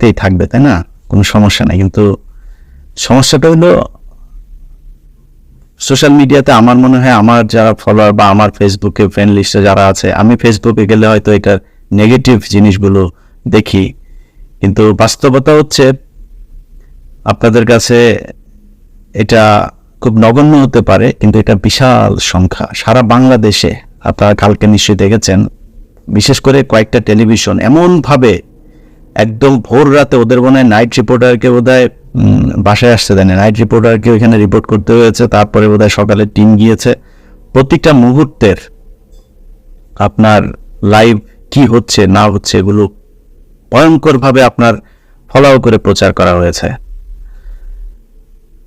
হাতেই থাকবে, তাই না? কোনো সমস্যা নাই। কিন্তু সমস্যাটা হলো সোশ্যাল মিডিয়াতে আমার মনে হয় আমার যারা ফলোয়ার বা আমার ফেসবুকে ফ্রেন্ড লিস্টে যারা আছে, আমি ফেসবুকে গেলে হয়তো এটার নেগেটিভ জিনিসগুলো দেখি। কিন্তু বাস্তবতা হচ্ছে, আপনাদের কাছে এটা খুব নগণ্য হতে পারে, কিন্তু এটা বিশাল সংখ্যা। সারা বাংলাদেশে আপনারা কালকে নিশ্চয়ই দেখেছেন, বিশেষ করে কয়েকটা টেলিভিশন এমনভাবে একদম ভোর রাতে ওদের মনে হয় নাইট রিপোর্টারকে বোধ হয় বাসায় আসতে দেয়নি। নাইট রিপোর্টারকে ওইখানে রিপোর্ট করতে হয়েছে। তারপরে বোধ হয় সকালে টিম গিয়েছে। প্রত্যেকটা মুহূর্তের আপনার লাইভ কি হচ্ছে, না হচ্ছে, এগুলো ভয়ঙ্করভাবে আপনার ফলাও করে প্রচার করা হয়েছে।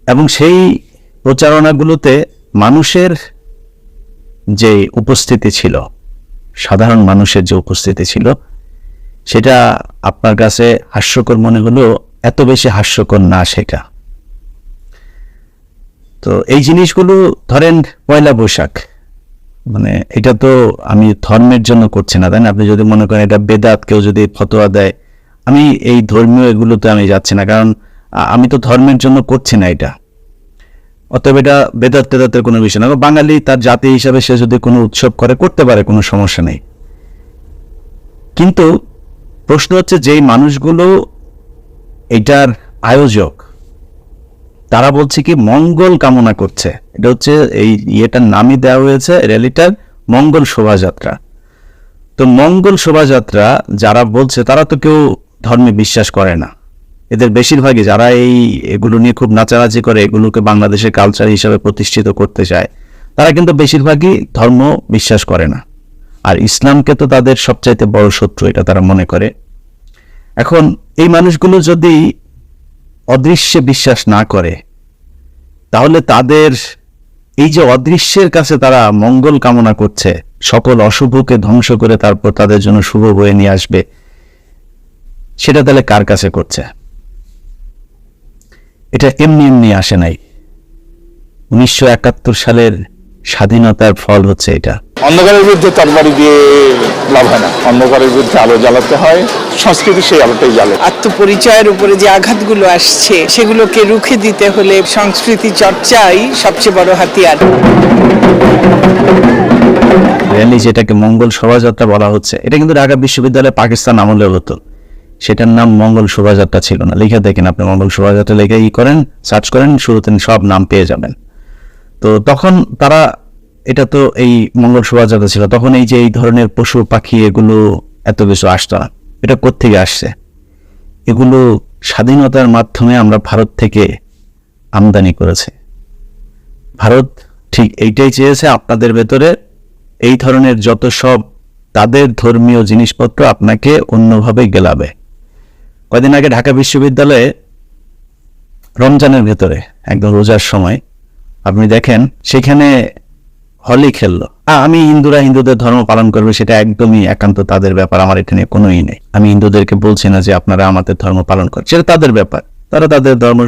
এবং সেই প্রচারণাগুলোতে মানুষের যে উপস্থিতি ছিল, সাধারণ মানুষের যে উপস্থিতি ছিল সেটা আপনার কাছে হাস্যকর মনে হলেও এত বেশি হাস্যকর না সেটা। তো এই জিনিসগুলো ধরেন পয়লা বৈশাখ। মানে এটা তো আমি ধর্মের জন্য করছি না, তাই না? আপনি যদি মনে করেন এটা বেদাত, কেউ যদি ফতোয়া দেয়, আমি এই ধর্মীয় এগুলোতে আমি যাচ্ছি না, কারণ আমি তো ধর্মের জন্য করছি না এটা। অতএব এটা বেদাত তেদাতের কোনো বিষয় না। বাঙালি তার জাতি হিসাবে সে যদি কোনো উৎসব করে, করতে পারে, কোনো সমস্যা নেই। কিন্তু প্রশ্ন হচ্ছে, যেই মানুষগুলো এটার আয়োজক, তারা বলছে কি, মঙ্গল কামনা করছে। এটা হচ্ছে এই ইয়েটার নামই দেওয়া হয়েছে, র্যালিটার মঙ্গল শোভাযাত্রা। তো মঙ্গল শোভাযাত্রা যারা বলছে, তারা তো কেউ ধর্মে বিশ্বাস করে না। এদের বেশিরভাগই যারা এই এগুলো নিয়ে খুব নাচানাচি করে, এগুলোকে বাংলাদেশের কালচার হিসাবে প্রতিষ্ঠিত করতে চায়, তারা কিন্তু বেশিরভাগই ধর্ম বিশ্বাস করে না। আর ইসলামকে তো তাদের সবচাইতে বড় শত্রু, এটা তারা মনে করে। এখন এই মানুষগুলো যদি অদৃশ্যে বিশ্বাস না করে, তাহলে তাদের এই যে অদৃশ্যের কাছে তারা মঙ্গল কামনা করছে, সকল অশুভকে ধ্বংস করে তারপর তাদের জন্য শুভ বয়ে নিয়ে আসবে, সেটা তাহলে কার কাছে করছে? এটা এমনি এমনি আসে নাই। উনিশশো একাত্তর সালের স্বাধীনতার ফল হচ্ছে এটা। অন্ধকারের বিরুদ্ধে তরবারি দিয়ে লাভ হয় না। অন্ধকারের বিরুদ্ধে আলো জ্বালাতে হয় সংস্কৃতি সেই আলোটাই জ্বালে। আত্মপরিচয়ের উপরে যে আঘাতগুলো আসছে সেগুলোকে রুখে দিতে হলে সংস্কৃতি চর্চাই সবচেয়ে বড় হাতিয়ার। র্যালি যেটাকে মঙ্গল শোভাযাত্রা বলা হচ্ছে এটা কিন্তু ঢাকা বিশ্ববিদ্যালয়ে পাকিস্তান আমলে হতো। সেটার নাম মঙ্গল শোভাযাত্রা ছিল না। লিখে দেখেন আপনি মঙ্গল শোভাযাত্রা লিখে ই করেন সার্চ করেন শুরুতে সব নাম পেয়ে যাবেন। তো তখন তারা এটা তো এই মঙ্গল শোভাযাত্রা ছিল, তখন এই যে এই ধরনের পশু, পাখি, এগুলো এত কিছু আসতো না। এটা কোত্থেকে আসছে? এগুলো স্বাধীনতার মাধ্যমে আমরা ভারত থেকে আমদানি করেছে। ভারত ঠিক এইটাই চেয়েছে আপনাদের ভেতরে, এই ধরনের যত সব তাদের ধর্মীয় জিনিসপত্র আপনাকে অন্যভাবে গেলাবে। কয়দিন আগে ঢাকা বিশ্ববিদ্যালয়ে রমজানের ভেতরে, একদম রোজার সময়, আপনি দেখেন, সেখানে হলি খেললো। আমি হিন্দুরা হিন্দুদের ধর্ম পালন করবে সেটা একদমই একান্ত তাদের ব্যাপার, আমার এখানে কোনো ই নেই। আমি হিন্দুদেরকে বলছি না যে আপনারা আমাদের ধর্ম পালন করেন সেটা তাদের ব্যাপার। তারা তাদের ধর্ম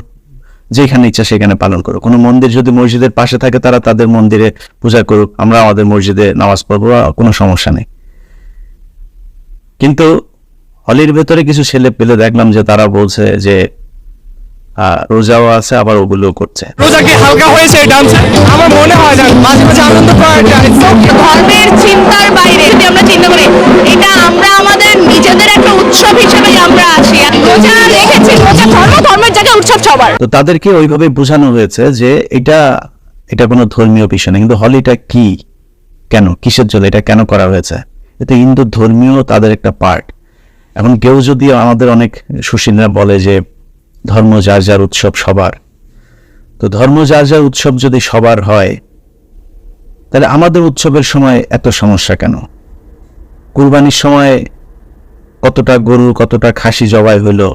যেখানে ইচ্ছা সেখানে পালন করুক। কোনো মন্দির যদি মসজিদের পাশে থাকে, তারা তাদের মন্দিরে পূজা করুক। আমরা আমাদের মসজিদে নামাজ পড়ব, কোনো সমস্যা নেই। কিন্তু হলির ভেতরে কিছু ছেলে পেলে দেখলাম যে তারা বলছে যে রোজাও আছে আবার ওগুলো করছে। রোজা কি হালকা হয়েছে এই ডান্সে আমার মনে হয় না মাঝে মাঝে আনন্দ করা ধর্মের চিন্তার বাইরে যদি আমরা চিন্তা করি এটা আমরা আমাদের নিজেদের একটা উৎসব হিসেবে আমরা আসি রোজা রেখেছি রোজা ধর্ম ধর্মের জায়গায় উৎসব সবার। তো তাদেরকে ওইভাবে বোঝানো হয়েছে যে এটা এটা কোনো ধর্মীয় বিষয় না। কিন্তু হলিটা কি? কেন? কিসের জন্য? এটা কেন করা হয়েছে? এটা হিন্দু ধর্মীয় তাদের একটা পার্ট এখন কেউ যদি আমাদের অনেক সুশীলরা বলে যে ধর্ম যার যার উৎসব সবার। তো ধর্ম যার যার উৎসব যদি সবার হয়, তাহলে আমাদের উৎসবের সময় এত সমস্যা কেন? কুরবানির সময় কতটা গরু কতটা খাসি জবাই হলো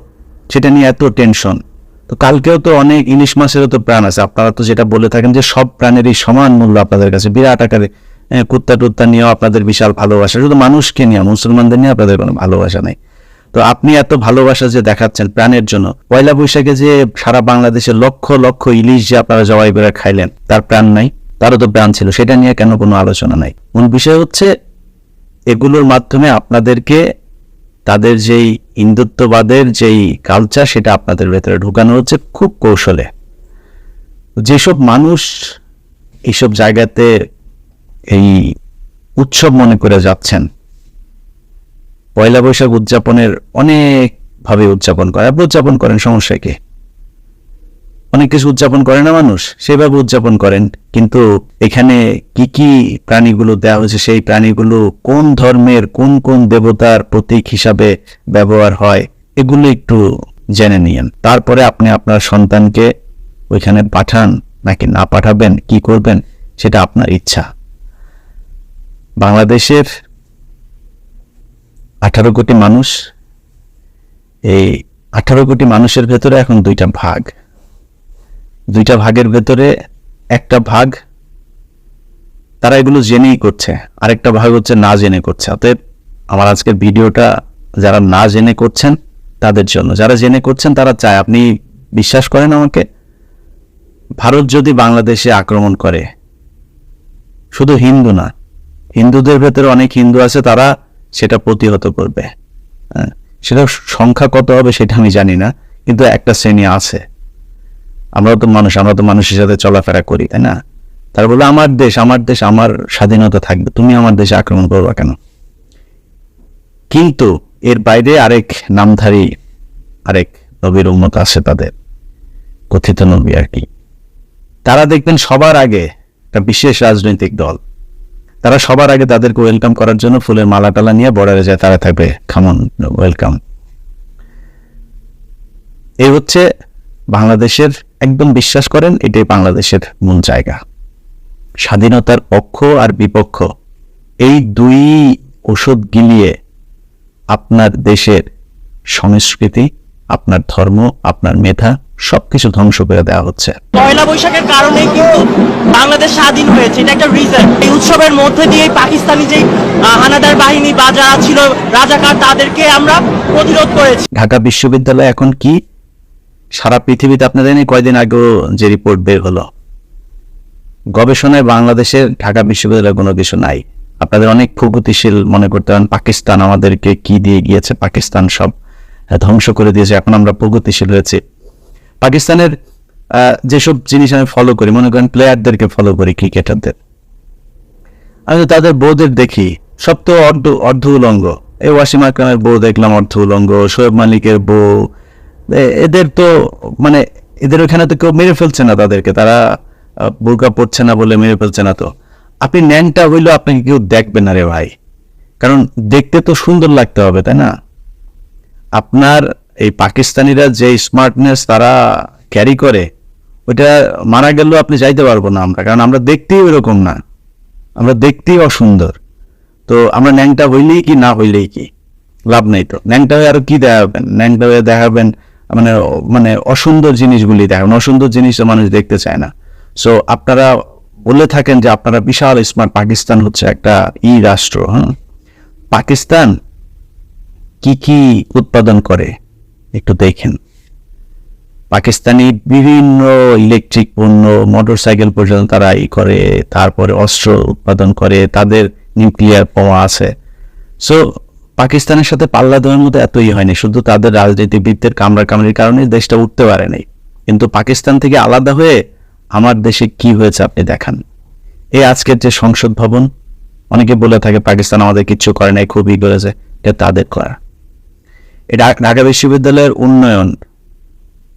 সেটা নিয়ে এত টেনশন। তো কালকেও তো অনেক ইলিশ মাছেরও তো প্রাণ আছে। আপনারা তো যেটা বলে থাকেন যে সব প্রাণেরই সমান মূল্য আপনাদের কাছে। বিরাট আকারে কুত্তা টুত্তা নিয়েও আপনাদের বিশাল ভালোবাসা। শুধু মানুষকে নিয়ে, মুসলমানদের নিয়ে আপনাদের কোনো ভালোবাসা নেই। তো আপনি এত ভালোবাসা যে দেখাচ্ছেন প্রাণের জন্য, পয়লা বৈশাখে যে সারা বাংলাদেশে লক্ষ লক্ষ ইলিশ যে আপনারা জবাই করে খাইলেন, তার প্রাণ নাই, তারও তো প্রাণ ছিল, সেটা নিয়ে কেন কোনো আলোচনা নাই? মূল বিষয় হচ্ছে, এগুলোর মাধ্যমে আপনাদেরকে তাদের যেই হিন্দুত্ববাদের যেই কালচার সেটা আপনাদের ভেতরে ঢুকানো হচ্ছে খুব কৌশলে। যেসব মানুষ এইসব জায়গাতে এই উৎসব মনে করে যাচ্ছেন পয়লা বৈশাখ উদযাপনের অনেকভাবে উদযাপন করে। আপনি উদযাপন করেন, সমস্যা কি? অনেক কিছু উদযাপন করে না মানুষ? সেভাবে উদযাপন করেন। কিন্তু এখানে কি কি প্রাণীগুলো দেওয়া হয়েছে? সেই প্রাণীগুলো কোন ধর্মের, কোন কোন দেবতার প্রতীক হিসাবে ব্যবহার হয়? এগুলো একটু জেনে নিয়েন। তারপরে আপনি আপনার সন্তানকে ওইখানে পাঠান, নাকি না পাঠাবেন, কি করবেন, সেটা আপনার ইচ্ছা। বাংলাদেশের আঠারো কোটি মানুষ, এই আঠারো কোটি মানুষের ভেতরে এখন দুইটা ভাগ। দুইটা ভাগের ভেতরে একটা ভাগ তারা এগুলো জেনেই করছে, আরেকটা ভাগ হচ্ছে না জেনে করছে। অতএব আমার আজকের ভিডিওটা যারা না জেনে করছেন তাদের জন্য। যারা জেনে করছেন তারা চায়, আপনি বিশ্বাস করেন আমাকে? ভারত যদি বাংলাদেশে আক্রমণ করে, শুধু হিন্দু না, হিন্দুদের ভেতরে অনেক হিন্দু আছে, তারা সেটা প্রতিহত করবে। হ্যাঁ, সেটা সংখ্যা কত হবে সেটা আমি জানি না কিন্তু একটা শ্রেণি আছে। আমরাও তো মানুষ আমরা তো মানুষের সাথে চলাফেরা করি তাই না? তার বলে আমার দেশ আমার দেশ আমার স্বাধীনতা থাকবে। তুমি আমার দেশে আক্রমণ করবা কেন? কিন্তু এর বাইরে আরেক নামধারী আরেক নবীর উন্নত আছে তাদের কথিত নবী আর কি। তারা দেখবেন সবার আগে একটা বিশেষ রাজনৈতিক দল তারা সবার আগে তাদেরকে ওয়েলকাম করার জন্য ফুলের মালা টালা নিয়ে বর্ডারে যায়, তারা থাকবে। খামন ওয়েলকাম এই হচ্ছে বাংলাদেশের, একদম বিশ্বাস করেন, এটাই বাংলাদেশের মূল জায়গা। স্বাধীনতার পক্ষ আর বিপক্ষ, এই দুই ওষুধ গিলিয়ে আপনার দেশের সংস্কৃতি, আপনার ধর্ম, আপনার মেধা সবকিছু ধ্বংস করে দেওয়া হচ্ছে। পয়লা বৈশাখের কারণেই কিন্তু বাংলাদেশ স্বাধীন হয়েছে এটা একটা রিজন এই উৎসবের মধ্যে দিয়ে পাকিস্তানি যে হানাদার বাহিনী বা যারা ছিল রাজাকার তাদেরকে আমরা প্রতিরোধ করেছি। ঢাকা বিশ্ববিদ্যালয় এখন কি? সারা পৃথিবীতে আপনাদের কয়দিন আগেও যে রিপোর্ট বের হলো। গবেষণায় বাংলাদেশের ঢাকা বিশ্ববিদ্যালয়ে কোনো কিছু নাই। আপনাদের অনেক প্রগতিশীল মনে করতে পারেন পাকিস্তান আমাদেরকে কি দিয়ে গিয়েছে পাকিস্তান সব ধ্বংস করে দিয়েছে। এখন আমরা প্রগতিশীল হয়েছে। পাকিস্তানের যেসব জিনিস আমি ফলো করি, মনে করেন প্লেয়ারদেরকে ফলো করি ক্রিকেটারদের আমি তো তাদের বউদের দেখি, সব তো অর্ধ অর্ধ উলঙ্গ। এই ওয়াসিম আকরামের বউ দেখলাম, অর্ধ উলঙ্গ, শোয়েব মালিকের বউ। এদের তো মানে এদের ওখানে তো কেউ মেরে ফেলছে না তাদেরকে, তারা বোরকা পড়ছে না বলে মেরে ফেলছে না তো। আপনি ন্যাংটা হইলেও আপনাকে কেউ দেখবে না রে ভাই। কারণ দেখতে তো সুন্দর লাগতে হবে, তাই না? আপনার এই পাকিস্তানিরা যে স্মার্টনেস তারা ক্যারি করে, ওইটা মারা গেলেও আপনি যাইতে পারব না আমরা। কারণ আমরা দেখতেই ওইরকম না। আমরা দেখতেই অসুন্দর। তো আমরা ন্যাংটা হইলেই কি, না হইলেই কি? লাভ নেই তো। ন্যাংটা হয়ে আরও কি দেখাবেন? ন্যাংটা হয়ে দেখাবেন মানে মানে অসুন্দর জিনিসগুলি দেখাবেন। অসুন্দর জিনিস মানুষ দেখতে চায় না। সো আপনারা বলে থাকেন যে আপনারা বিশাল স্মার্ট পাকিস্তান হচ্ছে একটা ই রাষ্ট্র হ্যাঁ পাকিস্তান কি কি উৎপাদন করে? একটু দেখেন। পাকিস্তানি বিভিন্ন ইলেকট্রিক পণ্য, মোটরসাইকেল পর্যন্ত তারা ই করে, তারপরে অস্ত্র উৎপাদন করে, তাদের নিউক্লিয়ার বোমা আছে। সো পাকিস্তানের সাথে পাল্লা দেওয়ার মতো এতই হয়নি, শুধু তাদের রাজনীতিবিদদের কামড়া কামড়ির কারণে দেশটা উঠতে পারেনি কিন্তু পাকিস্তান থেকে আলাদা হয়ে আমার দেশে কি হয়েছে আপনি দেখান। এই আজকের যে সংসদ ভবন, অনেকে বলে থাকে, পাকিস্তান আমাদের কিচ্ছু করে নাই, খুবই এটা তাদের করা। ঢাকা বিশ্ববিদ্যালয়ের উন্নয়ন।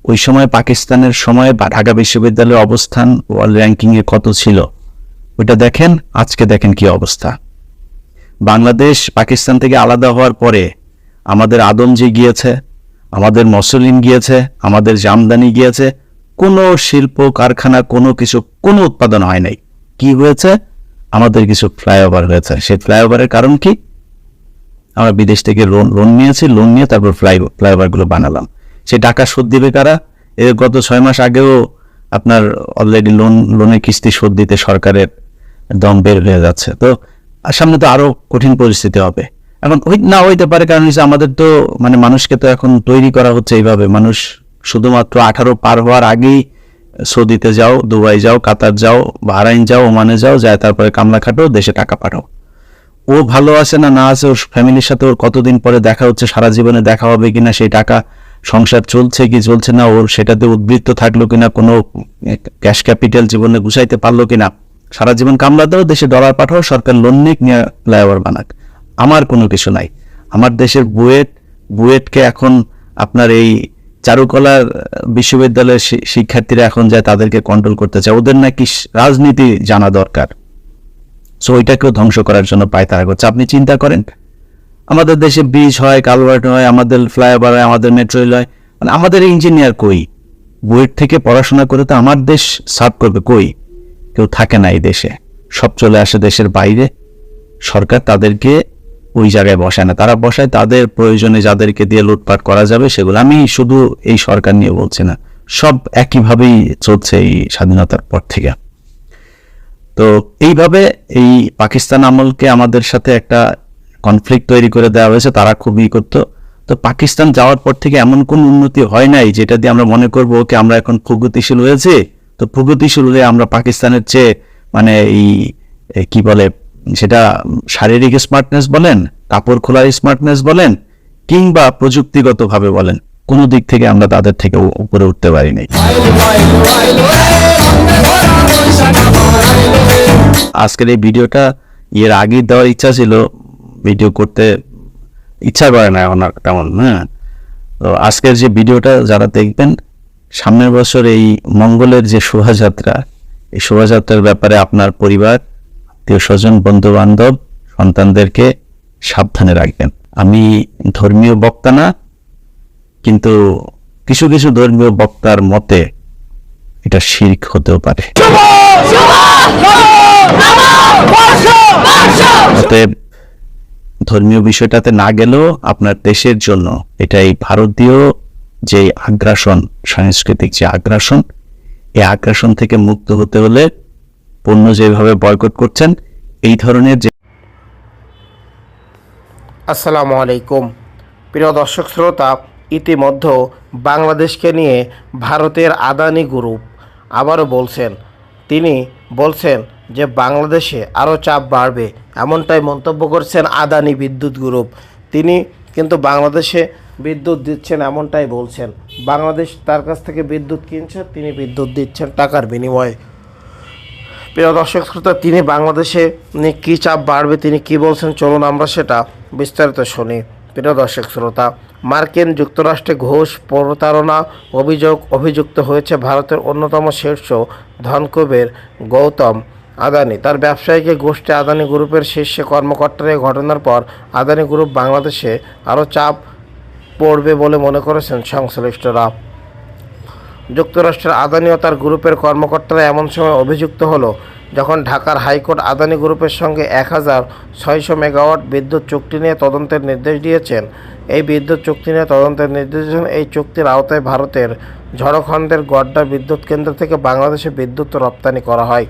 ওই সময় পাকিস্তানের সময় ঢাকা বিশ্ববিদ্যালয়ের অবস্থান ওয়ার্ল্ড র্যাঙ্কিংয়ে কত ছিল, ওইটা দেখেন, আজকে দেখেন কি অবস্থা। বাংলাদেশ পাকিস্তান থেকে আলাদা হওয়ার পরে আমাদের আদমজি গিয়েছে, আমাদের মসলিন গিয়েছে, আমাদের জামদানি গিয়েছে, কোনো শিল্প, কারখানা, কোনো কিছু, কোনো উৎপাদন হয় নাই। কি হয়েছে? আমাদের কিছু ফ্লাইওভার হয়েছে। সেই ফ্লাইওভারের কারণ কি? আমরা বিদেশ থেকে লোন লোন নিয়েছি লোন নিয়ে তারপর ফ্লাই ফ্লাইওভারগুলো বানালাম। সেই টাকা শোধ দিবে কারা? এর গত ছয় মাস আগেও আপনার অলরেডি লোন লোনের কিস্তি শোধ দিতে সরকারের দম বের হয়ে যাচ্ছে। তো সামনে তো আরও কঠিন পরিস্থিতি হবে। এখন ওই না হইতে পারে কারণ হচ্ছে আমাদের তো মানে মানুষকে তো এখন তৈরি করা হচ্ছে এইভাবে। মানুষ শুধুমাত্র আঠারো পার হওয়ার আগেই সৌদিতে যাও, দুবাই যাও, কাতার যাও, বাহরাইন যাও, ওমানে যাও, যায় তারপরে কামলা খাটো, দেশে টাকা পাঠাও। ও ভালো আছে না না আছে? ওর ফ্যামিলির সাথে ওর কতদিন পরে দেখা হচ্ছে? সারা জীবনে দেখা হবে কিনা? সেই টাকা সংসার চলছে কি চলছে না? ওর সেটাতে উদ্বৃত্ত থাকল কিনা? কোনো ক্যাশ ক্যাপিটাল জীবনে গুছাইতে পারল কিনা? সারা জীবন কামলা দাও দেশে ডলার পাঠাও, সরকার লোন নিক, নিয়ে ফ্লাইওভার বানাক। আমার কোনো কিছু নাই। আমার দেশের বুয়েট, বুয়েটকে এখন আপনার এই চারুকলা বিশ্ববিদ্যালয়ের শিক্ষার্থীরা এখন যায় তাদেরকে কন্ট্রোল করতে চায়। ওদের নাকি রাজনীতি জানা দরকার। সো ওইটাকেও ধ্বংস করার জন্য পায়তারা করছে। আপনি চিন্তা করেন, আমাদের দেশে ব্রিজ হয়, কালভার্ট হয়, আমাদের ফ্লাইওভার হয়, আমাদের মেট্রো হয় মানে আমাদের ইঞ্জিনিয়ার কই? বুয়েট থেকে পড়াশোনা করে তো আমার দেশ সার্ভ করবে কই? কেউ থাকে না এই দেশে। সব চলে আসে দেশের বাইরে। সরকার তাদেরকে ওই জায়গায় বসায় না। তারা বসায় তাদের প্রয়োজনে যাদেরকে দিয়ে লুটপাট করা যাবে, সেগুলো আমি শুধু এই সরকার নিয়ে বলছি না। সব একইভাবেই চলছে এই স্বাধীনতার পর থেকে। তো এইভাবে এই পাকিস্তান আমলকে আমাদের সাথে একটা কনফ্লিক্ট তৈরি করে দেওয়া হয়েছে, তারা খুবই করতো। তো পাকিস্তান যাওয়ার পর থেকে এমন কোন উন্নতি হয় নাই যেটা দিয়ে আমরা মনে করব, ওকে, আমরা এখন প্রগতিশীল হয়েছে। তো প্রগতিশীল হলে আমরা পাকিস্তানের চেয়ে মানে এই কি বলে, সেটা শারীরিক স্মার্টনেস বলেন, কাপড় খোলার স্মার্টনেস বলেন, কিংবা প্রযুক্তিগতভাবে বলেন, কোনো দিক থেকে আমরা তাদের থেকে উপরে উঠতে পারি নাই। আজকের এই ভিডিওটা এর আগে দেওয়ার ইচ্ছা ছিল, ভিডিও করতে ইচ্ছা করে না এখন তেমন হ্যাঁ। তো আজকের যে ভিডিওটা যারা দেখবেন, সামনের বছর এই মঙ্গলের যে শোভাযাত্রা, এই শোভাযাত্রার ব্যাপারে আপনার পরিবার, আত্মীয় স্বজন বন্ধু বান্ধব সন্তানদেরকে সাবধানে রাখবেন। আমি ধর্মীয় বক্তা না, কিন্তু কিছু কিছু ধর্মীয় বক্তার মতে এটা শির্ক হতেও পারে। অতএব ধর্মীয় বিষয়টাতে না গেলেও আপনার দেশের জন্য এটা এই ভারতীয় যে আগ্রাসন, সাংস্কৃতিক যে আগ্রাসন এই আগ্রাসন থেকে মুক্ত হতে হলে পণ্য যেভাবে বয়কট করছেন, এই ধরনের যে আসসালামু আলাইকুম। প্রিয় দর্শক শ্রোতা, ইতিমধ্যে বাংলাদেশকে নিয়ে ভারতের আদানি গ্রুপ আবারও বলছেন, তিনি বলছেন যে বাংলাদেশে আরও চাপ বাড়বে, এমনটাই মন্তব্য করছেন আদানি বিদ্যুৎ গ্রুপ। তিনি কিন্তু বাংলাদেশে বিদ্যুৎ দিচ্ছেন এমনটাই বলছেন। বাংলাদেশ তার কাছ থেকে বিদ্যুৎ কিনছে, তিনি বিদ্যুৎ দিচ্ছেন টাকার বিনিময়ে। প্রিয় দর্শক শ্রোতা, তিনি বাংলাদেশে কী চাপ বাড়বে, তিনি কি বলছেন, চলুন আমরা সেটা বিস্তারিত শুনি। প্রিয় দর্শক শ্রোতা মার্কিন যুক্তরাষ্ট্রে ঘুষ, প্রতারণা অভিযোগ অভিযুক্ত হয়েছে ভারতের অন্যতম শীর্ষ ধনকুবের গৌতম আদানি। তার ব্যবসায়ীকে গোষ্ঠী আদানি গ্রুপের শীর্ষে কর্মকর্তার ঘটনার পর আদানি গ্রুপ বাংলাদেশে আরও চাপ পড়বে বলে মনে করেছেন সংশ্লিষ্টরা। যুক্তরাষ্ট্রের আদানি ও তার গ্রুপের কর্মকর্তারা এমন সময় অভিযুক্ত হলো যখন ঢাকার হাইকোর্ট আদানি গ্রুপের সঙ্গে এক হাজার ছয়শো মেগাওয়াট বিদ্যুৎ চুক্তি নিয়ে তদন্তের নির্দেশ দিয়েছেন, এই বিদ্যুৎ চুক্তি নিয়ে তদন্তের নির্দেশ এই চুক্তির আওতায় ভারতের ঝড়খণ্ডের গড্ডা বিদ্যুৎ কেন্দ্র থেকে বাংলাদেশে বিদ্যুৎ রপ্তানি করা হয়।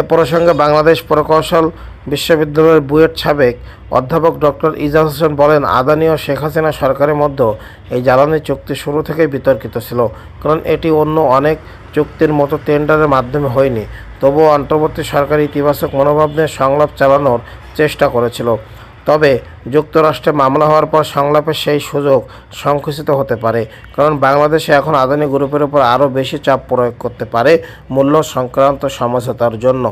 এ প্রসঙ্গে বাংলাদেশ প্রকৌশল বিশ্ববিদ্যালয়ের বুয়েট সাবেক অধ্যাপক ডক্টর ইজাজ হোসেন বলেন, আদানি ও শেখ হাসিনা সরকারের মধ্যে এই জ্বালানি চুক্তি শুরু থেকেই বিতর্কিত ছিল, কারণ এটি অন্য অনেক চুক্তির মতো টেন্ডারের মাধ্যমে হয়নি। তবুও অন্তর্বর্তী সরকার ইতিবাচক মনোভাব নিয়ে সংলাপ চালানোর চেষ্টা করেছিল। তবে যুক্তরাষ্ট্রে মামলা হওয়ার পর সংলাপের সেই সুযোগ সংকুচিত হতে পারে, কারণ বাংলাদেশে এখন আদানি গ্রুপের উপর আরও বেশি চাপ প্রয়োগ করতে পারে মূল্য সংক্রান্ত সমঝোতার জন্য।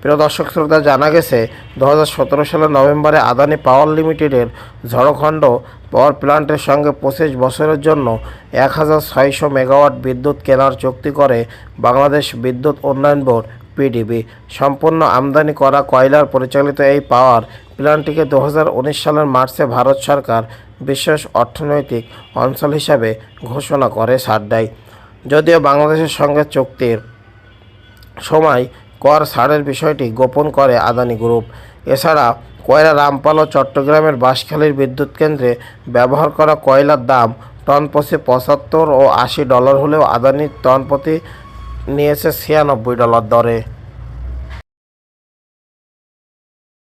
প্রিয় দর্শক শ্রোতা, জানা গেছে দু হাজার সতেরো সালের নভেম্বরে আদানি পাওয়ার লিমিটেডের ঝড়খণ্ড পাওয়ার প্ল্যান্টের সঙ্গে পঁচিশ বছরের জন্য এক হাজার ছয়শো মেগাওয়াট বিদ্যুৎ কেনার চুক্তি করে বাংলাদেশ বিদ্যুৎ উন্নয়ন বোর্ড পিডিবি। সম্পূর্ণ আমদানি করা কয়লার পরিচালিত এই পাওয়ার প্ল্যান্টটিকে দু সালের মার্চে ভারত সরকার বিশেষ অর্থনৈতিক অঞ্চল হিসাবে ঘোষণা করে সাড্ডায় যদিও বাংলাদেশের সঙ্গে চুক্তির সময় কর ছাড়ের বিষয়টি গোপন করে আদানি গ্রুপ। এছাড়া কয়লা রামপাল ও চট্টগ্রামের বাঁশখালীর বিদ্যুৎ কেন্দ্রে ব্যবহার করা কয়লার দাম টন প্রতি পঁচাত্তর ও আশি ডলার হলেও আদানি টন প্রতি নিয়েছে ছিয়ানব্বই ডলার দরে।